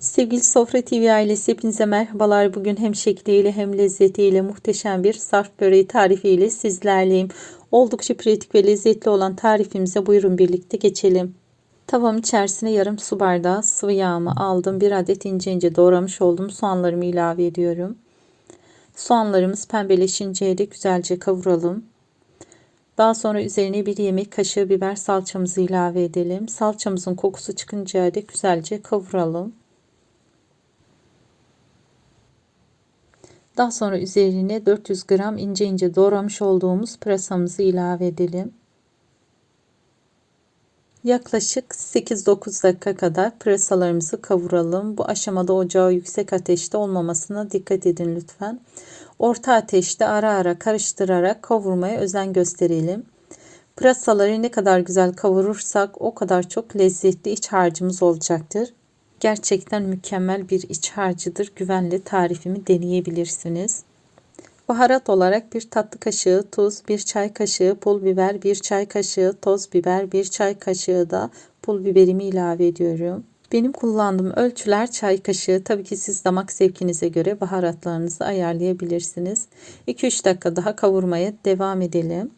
Sevgili Sofra TV ailesi hepinize merhabalar. Bugün hem şekliyle hem lezzetiyle muhteşem bir sarp böreği tarifiyle sizlerleyim. Oldukça pratik ve lezzetli olan tarifimize buyurun birlikte geçelim. Tavam içerisine yarım su bardağı sıvı yağımı aldım. Bir adet ince ince doğramış olduğum soğanlarımı ilave ediyorum. Soğanlarımız pembeleşinceye dek güzelce kavuralım. Daha sonra üzerine bir yemek kaşığı biber salçamızı ilave edelim. Salçamızın kokusu çıkıncaya dek güzelce kavuralım. Daha sonra üzerine 400 gram ince ince doğramış olduğumuz pırasamızı ilave edelim. Yaklaşık 8-9 dakika kadar pırasalarımızı kavuralım. Bu aşamada ocağı yüksek ateşte olmamasına dikkat edin lütfen. Orta ateşte ara ara karıştırarak kavurmaya özen gösterelim. Pırasaları ne kadar güzel kavurursak o kadar çok lezzetli iç harcımız olacaktır. Gerçekten mükemmel bir iç harcıdır. Güvenli tarifimi deneyebilirsiniz. Baharat olarak bir tatlı kaşığı tuz, bir çay kaşığı pul biber, bir çay kaşığı toz biber, bir çay kaşığı da pul biberimi ilave ediyorum. Benim kullandığım ölçüler çay kaşığı. Tabii ki siz damak zevkinize göre baharatlarınızı ayarlayabilirsiniz. 2-3 dakika daha kavurmaya devam edelim.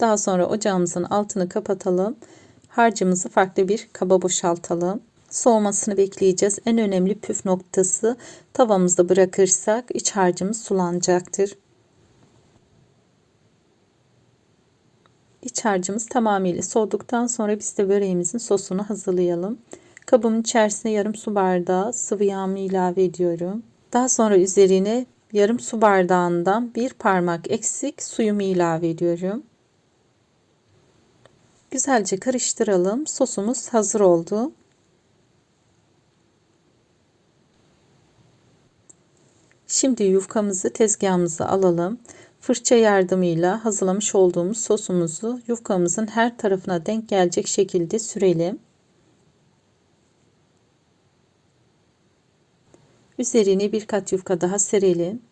Daha sonra ocağımızın altını kapatalım. Harcımızı farklı bir kaba boşaltalım soğumasını bekleyeceğiz. En önemli püf noktası tavamızda bırakırsak iç harcımız sulanacaktır. İç harcımız tamamıyla soğuduktan sonra biz de böreğimizin sosunu hazırlayalım. Kabımın içerisine yarım su bardağı sıvı yağımı ilave ediyorum. Daha sonra üzerine yarım su bardağından bir parmak eksik suyumu ilave ediyorum. Güzelce karıştıralım. Sosumuz hazır oldu. Şimdi yufkamızı tezgahımıza alalım. Fırça yardımıyla hazırlamış olduğumuz sosumuzu yufkamızın her tarafına denk gelecek şekilde sürelim. Üzerine bir kat yufka daha serelim.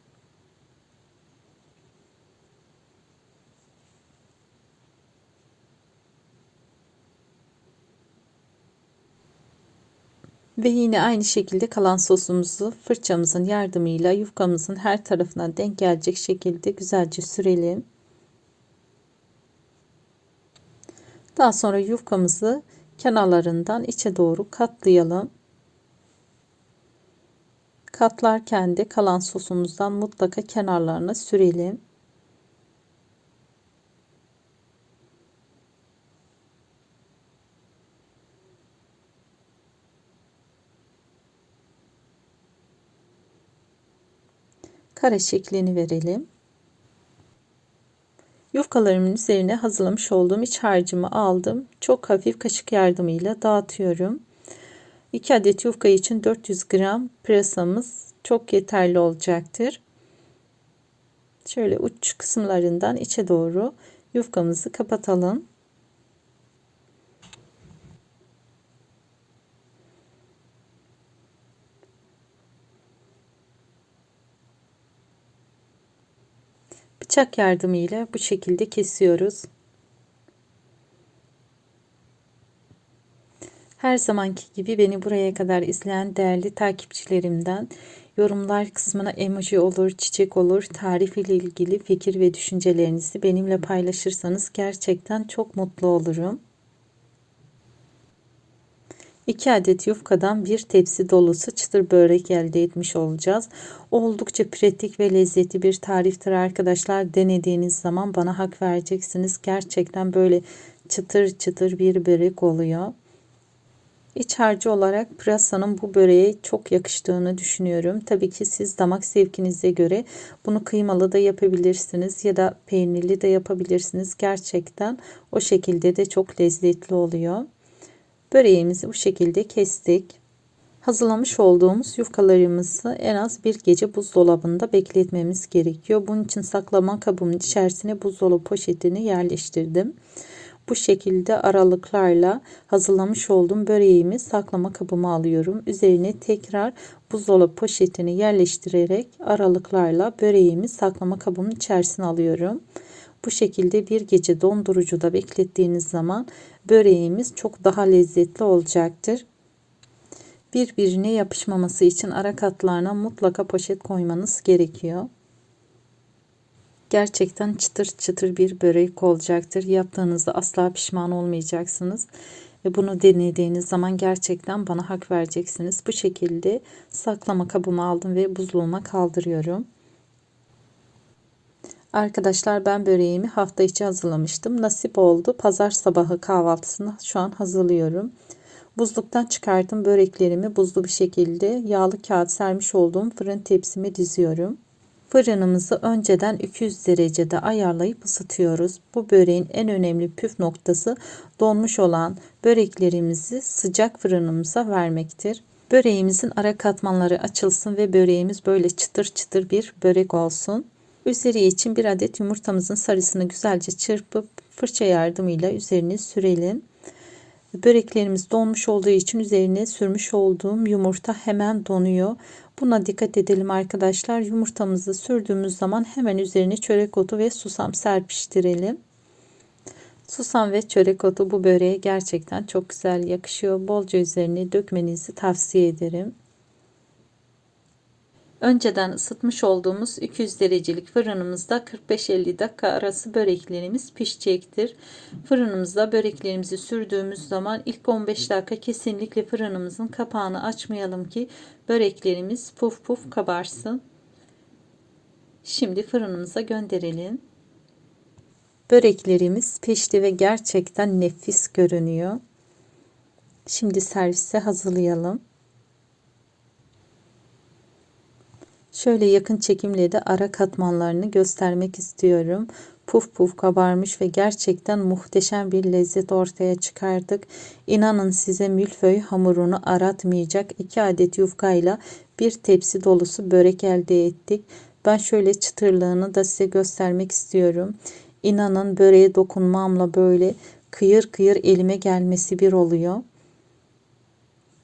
Ve yine aynı şekilde kalan sosumuzu fırçamızın yardımıyla yufkamızın her tarafına denk gelecek şekilde güzelce sürelim. Daha sonra yufkamızı kenarlarından içe doğru katlayalım. Katlarken de kalan sosumuzdan mutlaka kenarlarına sürelim. Kare şeklini verelim. Yufkalarımın üzerine hazırlamış olduğum iç harcımı aldım. Çok hafif kaşık yardımıyla dağıtıyorum. 2 adet yufka için 400 gram pırasamız çok yeterli olacaktır. Şöyle uç kısımlarından içe doğru yufkamızı kapatalım. Bıçak yardımıyla bu şekilde kesiyoruz. Her zamanki gibi beni buraya kadar izleyen değerli takipçilerimden yorumlar kısmına emoji olur, çiçek olur, tarif ile ilgili fikir ve düşüncelerinizi benimle paylaşırsanız gerçekten çok mutlu olurum. 2 adet yufkadan bir tepsi dolusu çıtır börek elde etmiş olacağız. Oldukça pratik ve lezzetli bir tariftir arkadaşlar. Denediğiniz zaman bana hak vereceksiniz. Gerçekten böyle çıtır çıtır bir börek oluyor. İç harcı olarak pırasanın bu böreğe çok yakıştığını düşünüyorum. Tabii ki siz damak zevkinize göre bunu kıymalı da yapabilirsiniz ya da peynirli de yapabilirsiniz. Gerçekten o şekilde de çok lezzetli oluyor. Böreğimizi bu şekilde kestik. Hazırlamış olduğumuz yufkalarımızı en az bir gece buzdolabında bekletmemiz gerekiyor. Bunun için saklama kabımın içerisine buzdolabı poşetini yerleştirdim. Bu şekilde aralıklarla hazırlamış olduğum böreğimi saklama kabıma alıyorum. Üzerine tekrar buzdolabı poşetini yerleştirerek aralıklarla böreğimi saklama kabımın içerisine alıyorum. Bu şekilde bir gece dondurucuda beklettiğiniz zaman böreğimiz çok daha lezzetli olacaktır. Birbirine yapışmaması için ara katlarına mutlaka poşet koymanız gerekiyor. Gerçekten çıtır çıtır bir börek olacaktır. Yaptığınızda asla pişman olmayacaksınız. Ve bunu denediğiniz zaman gerçekten bana hak vereceksiniz. Bu şekilde saklama kabıma aldım ve buzluğuma kaldırıyorum. Arkadaşlar ben böreğimi hafta içi hazırlamıştım. Nasip oldu. Pazar sabahı kahvaltısını şu an hazırlıyorum. Buzluktan çıkardım böreklerimi buzlu bir şekilde yağlı kağıt sermiş olduğum fırın tepsime diziyorum. Fırınımızı önceden 200 derecede ayarlayıp ısıtıyoruz. Bu böreğin en önemli püf noktası donmuş olan böreklerimizi sıcak fırınımıza vermektir. Böreğimizin ara katmanları açılsın ve böreğimiz böyle çıtır çıtır bir börek olsun. Üzeri için bir adet yumurtamızın sarısını güzelce çırpıp fırça yardımıyla üzerine sürelim. Böreklerimiz donmuş olduğu için üzerine sürmüş olduğum yumurta hemen donuyor. Buna dikkat edelim arkadaşlar. Yumurtamızı sürdüğümüz zaman hemen üzerine çörek otu ve susam serpiştirelim. Susam ve çörek otu bu böreğe gerçekten çok güzel yakışıyor. Bolca üzerine dökmenizi tavsiye ederim. Önceden ısıtmış olduğumuz 200 derecelik fırınımızda 45-50 dakika arası böreklerimiz pişecektir. Fırınımızda böreklerimizi sürdüğümüz zaman ilk 15 dakika kesinlikle fırınımızın kapağını açmayalım ki böreklerimiz puf puf kabarsın. Şimdi fırınımıza gönderelim. Böreklerimiz pişti ve gerçekten nefis görünüyor. Şimdi servise hazırlayalım. Şöyle yakın çekimle de ara katmanlarını göstermek istiyorum. Puf puf kabarmış ve gerçekten muhteşem bir lezzet ortaya çıkardık. İnanın size milföy hamurunu aratmayacak 2 adet yufkayla bir tepsi dolusu börek elde ettik. Ben şöyle çıtırlığını da size göstermek istiyorum. İnanın böreğe dokunmamla böyle kıyır kıyır elime gelmesi bir oluyor.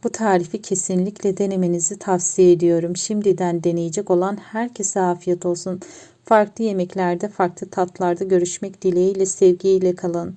Bu tarifi kesinlikle denemenizi tavsiye ediyorum. Şimdiden deneyecek olan herkese afiyet olsun. Farklı yemeklerde, farklı tatlarda görüşmek dileğiyle, sevgiyle kalın.